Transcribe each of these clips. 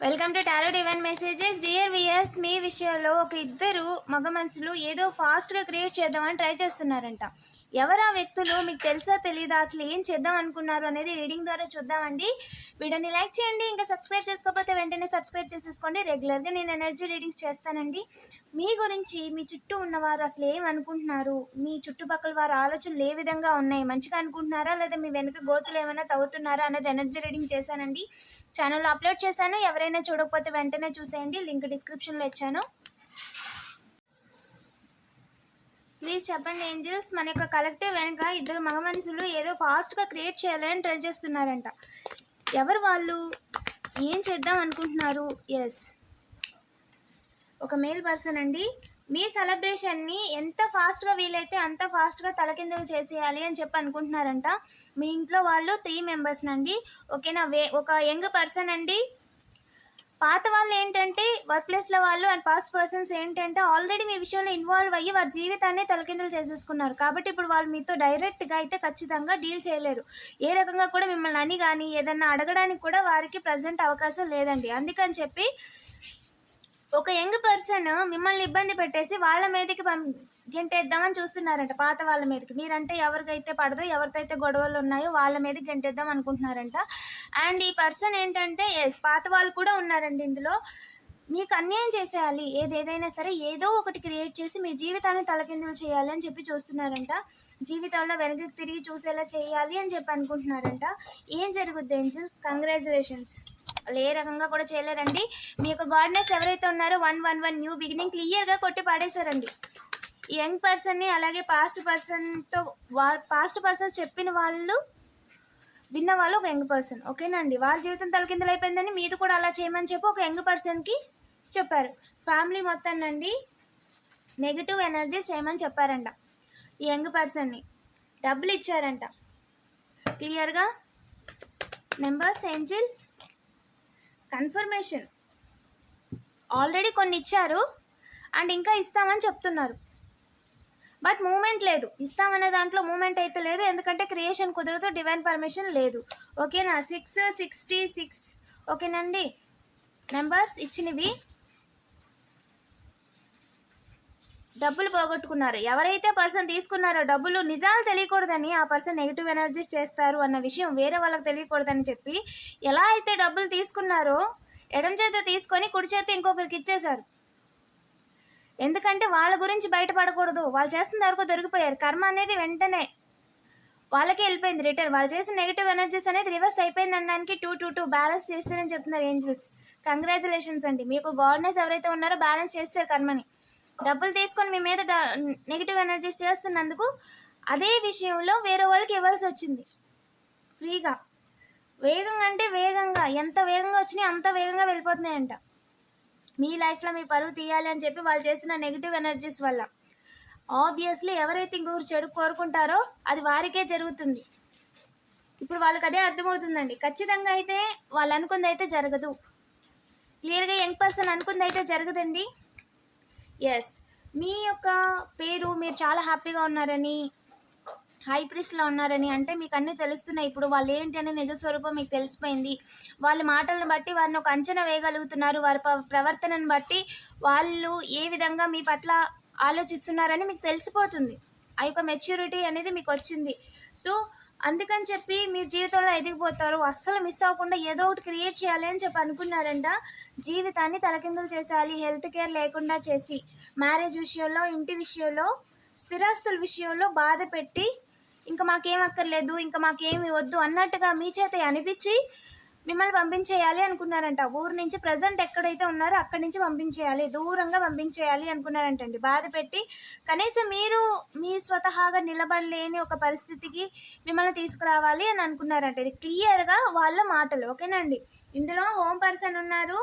Welcome to tarot divine messages. Dear viewers మీ విషయంలో ఒక ఇద్దరు మగ మనుషులు ఏదో ఫాస్ట్గా క్రియేట్ చేద్దామని ట్రై చేస్తున్నారంట. ఎవరు ఆ వ్యక్తులు? మీకు తెలుసా తెలీదా? అసలు ఏం చేద్దాం అనుకున్నారు అనేది రీడింగ్ ద్వారా చూద్దామండి. వీడియోని లైక్ చేయండి ఇంకా సబ్స్క్రైబ్ చేసుకోకపోతే వెంటనే సబ్స్క్రైబ్ చేసేసుకోండి. రెగ్యులర్గా నేను ఎనర్జీ రీడింగ్స్ చేస్తానండి. మీ గురించి మీ చుట్టూ ఉన్నవారు అసలు ఏం అనుకుంటున్నారు? మీ చుట్టుపక్కల వారు ఆలోచనలు ఏ విధంగా ఉన్నాయి? మంచిగా అనుకుంటున్నారా? లేదా మీ వెనక గోతులు ఏమైనా తవ్వుతున్నారా అనేది ఎనర్జీ రీడింగ్ చేశానండి. ఛానల్లో అప్లోడ్ చేశాను. ఎవరైనా చూడకపోతే వెంటనే చూసేయండి. లింక్ డిస్క్రిప్షన్లో ఇచ్చాను. ప్లీజ్ చెప్పండి ఏంజల్స్. మన యొక్క కలెక్టివ్ వెనుక ఇద్దరు మగ మనుషులు ఏదో ఫాస్ట్గా క్రియేట్ చేయాలని ట్రై చేస్తున్నారంట. ఎవరు వాళ్ళు? ఏం చేద్దాం అనుకుంటున్నారు? ఎస్ ఒక మేల్ పర్సన్ అండి. మీ సెలబ్రేషన్ని ఎంత ఫాస్ట్గా వీలైతే అంత ఫాస్ట్గా తలకిందులు చేసేయాలి అని చెప్పి అనుకుంటున్నారంట. మీ ఇంట్లో వాళ్ళు త్రీ మెంబర్స్ అండి ఓకేనా? వే ఒక యంగ్ పర్సన్ అండి. పాత వాళ్ళు ఏంటంటే వర్క్ ప్లేస్లో వాళ్ళు అండ్ పాస్ట్ పర్సన్స్ ఏంటంటే ఆల్రెడీ మీ విషయంలో ఇన్వాల్వ్ అయ్యి వారి జీవితాన్ని తలకిందులు చేసేసుకున్నారు. కాబట్టి ఇప్పుడు వాళ్ళు మీతో డైరెక్ట్గా అయితే ఖచ్చితంగా డీల్ చేయలేరు. ఏ రకంగా కూడా మిమ్మల్ని అని కానీ ఏదన్నా అడగడానికి కూడా వారికి ప్రజెంట్ అవకాశం లేదండి. అందుకని చెప్పి ఒక యంగ్ పర్సన్ మిమ్మల్ని ఇబ్బంది పెట్టేసి వాళ్ళ మీదకి పం గెంటేద్దామని చూస్తున్నారంట పాత వాళ్ళ మీదకి. మీరంటే ఎవరికైతే పడదో ఎవరితో అయితే గొడవలు ఉన్నాయో వాళ్ళ మీద గెంటేద్దాం అనుకుంటున్నారంట. అండ్ ఈ పర్సన్ ఏంటంటే ఎస్ పాత వాళ్ళు కూడా ఉన్నారండి ఇందులో. మీకు అన్యాయం చేసేయాలి. ఏది ఏదైనా సరే ఏదో ఒకటి క్రియేట్ చేసి మీ జీవితాన్ని తలకిందులు చేయాలి అని చెప్పి చూస్తున్నారంట. జీవితంలో వెనక్కి తిరిగి చూసేలా చేయాలి అని చెప్పి అనుకుంటున్నారంట. ఏం జరుగుద్ది ఏంజల్ కంగ్రాచులేషన్స్ వాళ్ళు ఏ రకంగా కూడా చేయలేరండి. మీ యొక్క గాడ్నెస్ ఎవరైతే ఉన్నారో one one one new beginning క్లియర్గా కొట్టి పాడేశారండి. యంగ్ పర్సన్ని అలాగే పాస్ట్ పర్సన్తో వా పాస్ట్ పర్సన్స్ చెప్పిన వాళ్ళు విన్న వాళ్ళు ఒక యంగ్ పర్సన్. ఓకేనండి? వారి జీవితం తలకిందలు అయిపోయిందని మీది కూడా అలా చేయమని చెప్పి ఒక యంగ్ పర్సన్కి చెప్పారు. ఫ్యామిలీ మొత్తాన్నండి నెగిటివ్ ఎనర్జీ చేయమని చెప్పారంట ఈ యంగ్ పర్సన్ని. డబ్బులు ఇచ్చారంట. క్లియర్గా? Numbers angel? కన్ఫర్మేషన్. ఆల్రెడీ కొన్ని ఇచ్చారు అండ్ ఇంకా ఇస్తామని చెప్తున్నారు. బట్ మూమెంట్ లేదు. ఇస్తామనే దాంట్లో మూమెంట్ అయితే లేదు. ఎందుకంటే క్రియేషన్ కుదరదు డివైన్ పర్మిషన్ లేదు. ఓకేనా? Six sixty six. ఓకేనండి? నెంబర్స్ ఇచ్చినవి. డబ్బులు పోగొట్టుకున్నారు. ఎవరైతే పర్సన్ తీసుకున్నారో డబ్బులు నిజాలు తెలియకూడదని ఆ పర్సన్ నెగిటివ్ ఎనర్జీస్ చేస్తారు అన్న విషయం వేరే వాళ్ళకి తెలియకూడదని చెప్పి ఎలా అయితే డబ్బులు తీసుకున్నారో ఎడం చేత తీసుకొని కుడి చేత ఇంకొకరికి ఇచ్చేశారు. ఎందుకంటే వాళ్ళ గురించి బయటపడకూడదు. వాళ్ళు చేస్తున్న వరకు దొరికిపోయారు. కర్మ అనేది వెంటనే వాళ్ళకే వెళ్ళిపోయింది రిటర్న్. వాళ్ళు చేసిన నెగిటివ్ ఎనర్జీస్ అనేది రివర్స్ అయిపోయింది అనడానికి టూ టూ టూ బ్యాలెన్స్ చేస్తారని చెప్తున్నారు ఏంజల్స్. కంగ్రాచులేషన్స్ అండి. మీకు గాడ్నెస్ ఎవరైతే ఉన్నారో బ్యాలెన్స్ చేస్తారు కర్మని. డబ్బులు తీసుకొని మీ మీద నెగిటివ్ ఎనర్జీస్ చేస్తున్నందుకు అదే విషయంలో వేరే వాళ్ళకి ఇవ్వాల్సి వచ్చింది. ఫ్రీగా వేగంగా అంటే వేగంగా. ఎంత వేగంగా వచ్చినాయి అంత వేగంగా వెళ్ళిపోతున్నాయంట. మీ లైఫ్లో మీ పరువు తీయాలి అని చెప్పి వాళ్ళు చేస్తున్న నెగిటివ్ ఎనర్జీస్ వల్ల. ఆబ్వియస్లీ ఎవరైతే ఇంకొకరు చెడు కోరుకుంటారో అది వారికే జరుగుతుంది. ఇప్పుడు వాళ్ళకి అదే అర్థమవుతుందండి. ఖచ్చితంగా అయితే వాళ్ళు అనుకుంది అయితే జరగదు. క్లియర్గా యంగ్ పర్సన్ అనుకుంది అయితే జరగదండి? ఎస్ మీ యొక్క పేరు మీరు చాలా హ్యాపీగా ఉన్నారని హై ప్రిస్ట్లో ఉన్నారని అంటే మీకు అన్నీ తెలుస్తున్నాయి. ఇప్పుడు వాళ్ళు ఏంటి అనే నిజ స్వరూపం మీకు తెలిసిపోయింది. వాళ్ళ మాటలను బట్టి వారిని ఒక అంచనా వేయగలుగుతున్నారు. వారి ప్రవర్తనను బట్టి వాళ్ళు ఏ విధంగా మీ పట్ల ఆలోచిస్తున్నారని మీకు తెలిసిపోతుంది. ఆ యొక్క మెచ్యూరిటీ అనేది మీకు వచ్చింది. సో అందుకని చెప్పి మీ జీవితంలో ఎదిగిపోతారు. అస్సలు మిస్ అవ్వకుండా ఏదో ఒకటి క్రియేట్ చేయాలి అని చెప్పి అనుకున్నారంట. జీవితాన్ని తలకిందులు చేసేయాలి హెల్త్ కేర్ లేకుండా చేసి మ్యారేజ్ విషయంలో ఇంటి విషయంలో స్థిరాస్తుల విషయంలో బాధ పెట్టి ఇంకా మాకేం అక్కర్లేదు ఇంకా మాకేమి వద్దు అన్నట్టుగా మీ చేత అనిపించి మిమ్మల్ని పంపించేయాలి అనుకున్నారంట. ఊరు నుంచి ప్రజెంట్ ఎక్కడైతే ఉన్నారో అక్కడి నుంచి పంపించేయాలి దూరంగా పంపించేయాలి అనుకున్నారంటండి. బాధ పెట్టి కనీసం మీరు మీ స్వతహాగా నిలబడలేని ఒక పరిస్థితికి మిమ్మల్ని తీసుకురావాలి అని అనుకున్నారంట. ఇది క్లియర్గా వాళ్ళ మాటలు ఓకేనండి ఇందులో హోమ్ పర్సన్ ఉన్నారు.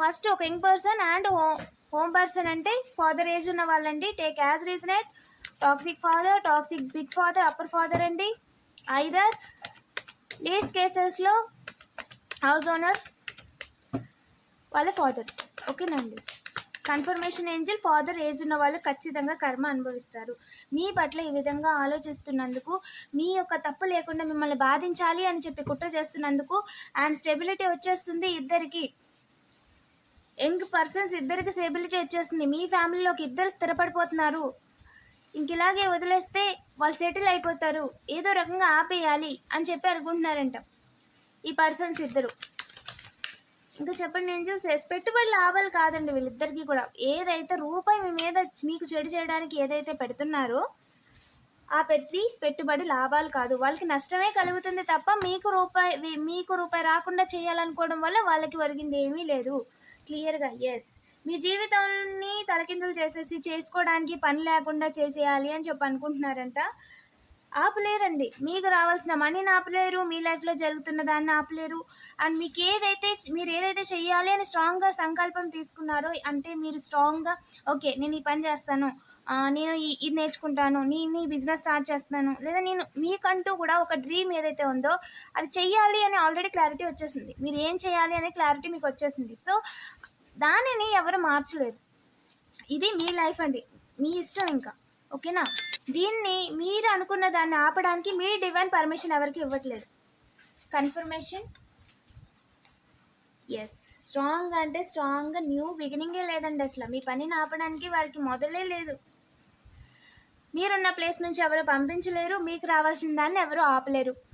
ఫస్ట్ ఒక young person and home home person అంటే ఫాదర్ ఏజ్ ఉన్న వాళ్ళండి. Take as resonate toxic father toxic big father upper father అండి. ఐదర్ లీస్ట్ కేసెస్లో హౌస్ ఓనర్ వాళ్ళ ఫాదర్. ఓకేనండి. కన్ఫర్మేషన్ ఏంజిల్ ఫాదర్ ఏజ్ ఉన్న వాళ్ళు ఖచ్చితంగా కర్మ అనుభవిస్తారు. మీ పట్ల ఈ విధంగా ఆలోచిస్తున్నందుకు మీ యొక్క తప్పు లేకుండా మిమ్మల్ని బాధించాలి అని చెప్పి కుట్ర చేస్తున్నందుకు అండ్ స్టెబిలిటీ వచ్చేస్తుంది ఇద్దరికి. యంగ్ పర్సన్స్ ఇద్దరికి స్టేబిలిటీ వచ్చేస్తుంది. మీ ఫ్యామిలీలోకి ఇద్దరు స్థిరపడిపోతున్నారు. ఇంక ఇలాగే వదిలేస్తే వాళ్ళు సెటిల్ అయిపోతారు. ఏదో రకంగా ఆపేయాలి అని చెప్పి అనుకుంటున్నారంట ఈ పర్సన్స్ ఇద్దరు. ఇంకా చెప్పండి నేను చూసేసి పెట్టుబడి లాభాలు కాదండి వీళ్ళిద్దరికీ కూడా. ఏదైతే రూపాయి మీ మీద మీకు చెడు చేయడానికి ఏదైతే పెడుతున్నారో ఆ పెట్టి పెట్టుబడి లాభాలు కాదు. వాళ్ళకి నష్టమే కలుగుతుంది తప్ప మీకు రూపాయి మీకు రూపాయి రాకుండా చేయాలనుకోవడం వల్ల వాళ్ళకి ఒరిగింది ఏమీ లేదు. క్లియర్గా ఎస్ మీ జీవితాన్ని తలకిందులు చేసేసి చేసుకోవడానికి పని లేకుండా చేసేయాలి అని చెప్పి అనుకుంటున్నారంట. ఆపలేరండి. మీకు రావాల్సిన మనీని ఆపలేరు మీ లైఫ్లో జరుగుతున్న దాన్ని ఆపలేరు. అండ్ మీకు ఏదైతే మీరు ఏదైతే చెయ్యాలి అని స్ట్రాంగ్గా సంకల్పం తీసుకున్నారో అంటే మీరు స్ట్రాంగ్గా ఓకే నేను ఈ పని చేస్తాను. నేను ఇది నేర్చుకుంటాను. నేను ఈ బిజినెస్ స్టార్ట్ చేస్తాను. లేదా నేను మీకంటూ కూడా ఒక డ్రీమ్ ఏదైతే ఉందో అది చెయ్యాలి అని ఆల్రెడీ క్లారిటీ వచ్చేసింది. మీరు ఏం చేయాలి అనే క్లారిటీ మీకు వచ్చేసింది. సో దానిని ఎవరు మార్చలేదు. ఇది మీ లైఫ్ అండి. మీ ఇష్టం ఇంకా. ఓకేనా? దీన్ని మీరు అనుకున్న దాన్ని ఆపడానికి మీ డివైన్ పర్మిషన్ ఎవరికి ఇవ్వట్లేదు? కన్ఫర్మేషన్ ఎస్ స్ట్రాంగ్ అంటే స్ట్రాంగ్ న్యూ బిగినింగే లేదండి అసలు. మీ పనిని ఆపడానికి వారికి మొదలే లేదు. మీరున్న ప్లేస్ నుంచి ఎవరు పంపించలేరు మీకు రావాల్సిన దాన్ని ఎవరు ఆపలేరు.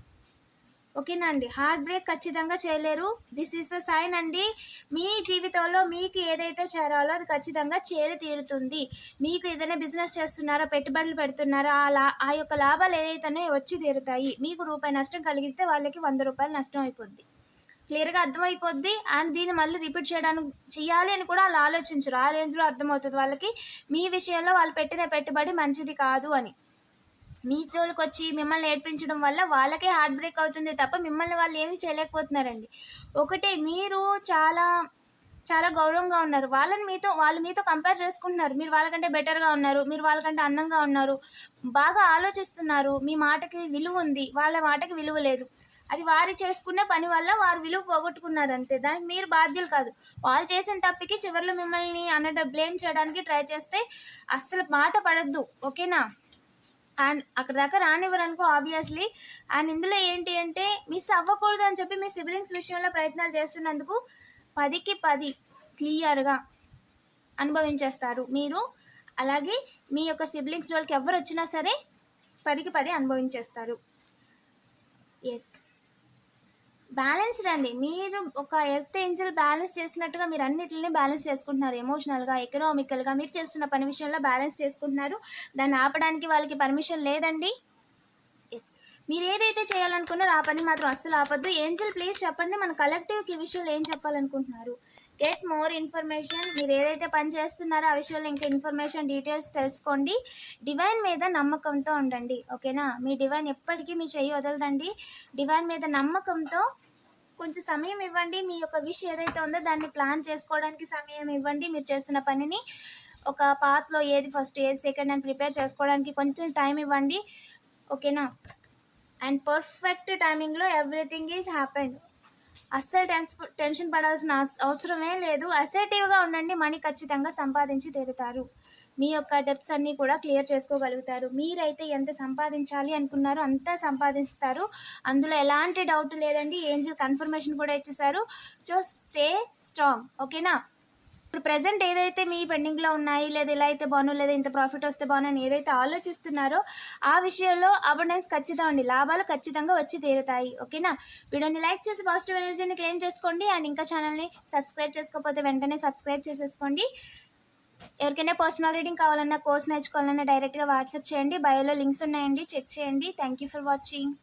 ఓకేనా అండి హార్ట్ బ్రేక్ ఖచ్చితంగా చేయలేరు. దిస్ ఈస్ ద సైన్ అండి. మీ జీవితంలో మీకు ఏదైతే చేరాలో అది ఖచ్చితంగా చేరి తీరుతుంది. మీకు ఏదైనా బిజినెస్ చేస్తున్నారో పెట్టుబడులు పెడుతున్నారో ఆ లా ఆ యొక్క లాభాలు ఏదైతేనే వచ్చి తీరుతాయి. మీకు రూపాయి నష్టం కలిగిస్తే వాళ్ళకి వంద రూపాయలు నష్టం అయిపోద్ది. క్లియర్గా అర్థమైపోద్ది. అండ్ దీన్ని మళ్ళీ రిపీట్ చేయడానికి చేయాలి అని కూడా వాళ్ళు ఆలోచించరు. ఆ రేంజ్లో అర్థమవుతుంది వాళ్ళకి. మీ విషయంలో వాళ్ళు పెట్టిన పెట్టుబడి మంచిది కాదు అని. మీ జోలికి వచ్చి మిమ్మల్ని ఏడ్పించడం వల్ల వాళ్ళకే హార్ట్ బ్రేక్ అవుతుంది తప్ప మిమ్మల్ని వాళ్ళు ఏమీ చేయలేకపోతున్నారండి. ఒకటే మీరు చాలా చాలా గౌరవంగా ఉన్నారు. వాళ్ళని మీతో వాళ్ళు మీతో కంపేర్ చేసుకుంటున్నారు. మీరు వాళ్ళకంటే బెటర్గా ఉన్నారు. మీరు వాళ్ళకంటే అందంగా ఉన్నారు. బాగా ఆలోచిస్తున్నారు. మీ మాటకి విలువ ఉంది. వాళ్ళ మాటకి విలువ లేదు. అది వారి చేసుకునే పని వల్ల వారు విలువ పోగొట్టుకున్నారు అంతే. దానికి మీరు బాధ్యులు కాదు. వాళ్ళు చేసిన తప్పికి చివరిలో మిమ్మల్ని అన్నట్టు బ్లేమ్ చేయడానికి ట్రై చేస్తే అస్సలు మాట పడద్దు. ఓకేనా? అండ్ అక్కడ దాకా రానివ్వరు అనుకో ఆబ్వియస్లీ అండ్ ఇందులో ఏంటి అంటే మిస్ అవ్వకూడదు అని చెప్పి మీ సిబ్లింగ్స్ విషయంలో ప్రయత్నాలు చేస్తున్నందుకు పదికి పది క్లియర్గా అనుభవించేస్తారు మీరు. అలాగే మీ యొక్క సిబ్లింగ్స్ జోలికి ఎవరు వచ్చినా సరే పదికి పది అనుభవించేస్తారు. ఎస్ బ్యాలెన్స్డ్ అండి మీరు ఒక ఎర్త్ ఏంజల్ బ్యాలెన్స్ చేసినట్టుగా మీరు అన్నిటిని బ్యాలెన్స్ చేసుకుంటున్నారు. ఎమోషనల్గా ఎకనామికల్గా మీరు చేస్తున్న పని విషయంలో బ్యాలెన్స్ చేసుకుంటున్నారు. దాన్ని ఆపడానికి వాళ్ళకి పర్మిషన్ లేదండి? ఎస్ మీరు ఏదైతే చేయాలనుకున్నారో ఆ పని మాత్రం అస్సలు ఆపద్దు. ఏంజల్ ప్లీజ్ చెప్పండి. మన కలెక్టివ్కి ఈ విషయంలో ఏం చెప్పాలనుకుంటున్నారు? గెట్ మోర్ ఇన్ఫర్మేషన్ మీరు ఏదైతే పని చేస్తున్నారో ఆ విషయంలో ఇంకా ఇన్ఫర్మేషన్ డీటెయిల్స్ తెలుసుకోండి. డివైన్ మీద నమ్మకంతో ఉండండి. ఓకేనా? మీ డివైన్ ఎప్పటికీ మీ చెయ్యి వదలదండి. డివైన్ మీద నమ్మకంతో కొంచెం సమయం ఇవ్వండి. మీ యొక్క విష్ ఏదైతే ఉందో దాన్ని ప్లాన్ చేసుకోవడానికి సమయం ఇవ్వండి. మీరు చేస్తున్న పనిని ఒక పాత్లో ఏది ఫస్ట్ ఏది సెకండ్ అని ప్రిపేర్ చేసుకోవడానికి కొంచెం టైం ఇవ్వండి. ఓకేనా? అండ్ పర్ఫెక్ట్ టైమింగ్లో ఎవ్రీథింగ్ ఈజ్ హ్యాపెండ్ అస్సలు టెన్స్ టెన్షన్ పడాల్సిన అవసరమే లేదు. అసర్టివ్గా ఉండండి. మనీ ఖచ్చితంగా సంపాదించి తీరుతారు. మీ యొక్క డెప్స్ అన్నీ కూడా క్లియర్ చేసుకోగలుగుతారు. మీరైతే ఎంత సంపాదించాలి అనుకున్నారో అంతా సంపాదిస్తారు. అందులో ఎలాంటి డౌట్ లేదండి. ఏంజిల్ కన్ఫర్మేషన్ కూడా ఇచ్చేసారు సో స్టే స్ట్రాంగ్. ఓకేనా? ఇప్పుడు ప్రజెంట్ ఏదైతే మీ పెండింగ్లో ఉన్నాయి లేదా ఇలా అయితే బాను లేదా ఇంత ప్రాఫిట్ వస్తే బాను అని ఏదైతే ఆలోచిస్తున్నారో ఆ విషయంలో అబండెన్స్ ఖచ్చితంగా అండి. లాభాలు ఖచ్చితంగా వచ్చి తీరుతాయి. ఓకేనా? వీడియోని లైక్ చేసి పాజిటివ్ ఎనర్జీని క్లెయిమ్ చేసుకోండి. అండ్ ఇంకా ఛానల్ని సబ్స్క్రైబ్ చేసుకోకపోతే వెంటనే సబ్స్క్రైబ్ చేసేసుకోండి. ఎవరికైనా పర్సనల్ రీడింగ్ కావాలన్నా కోర్స్ నేర్చుకోవాలన్నా డైరెక్ట్గా వాట్సాప్ చేయండి. బయోలో లింక్స్ ఉన్నాయండి. చెక్ చేయండి. Thank you for watching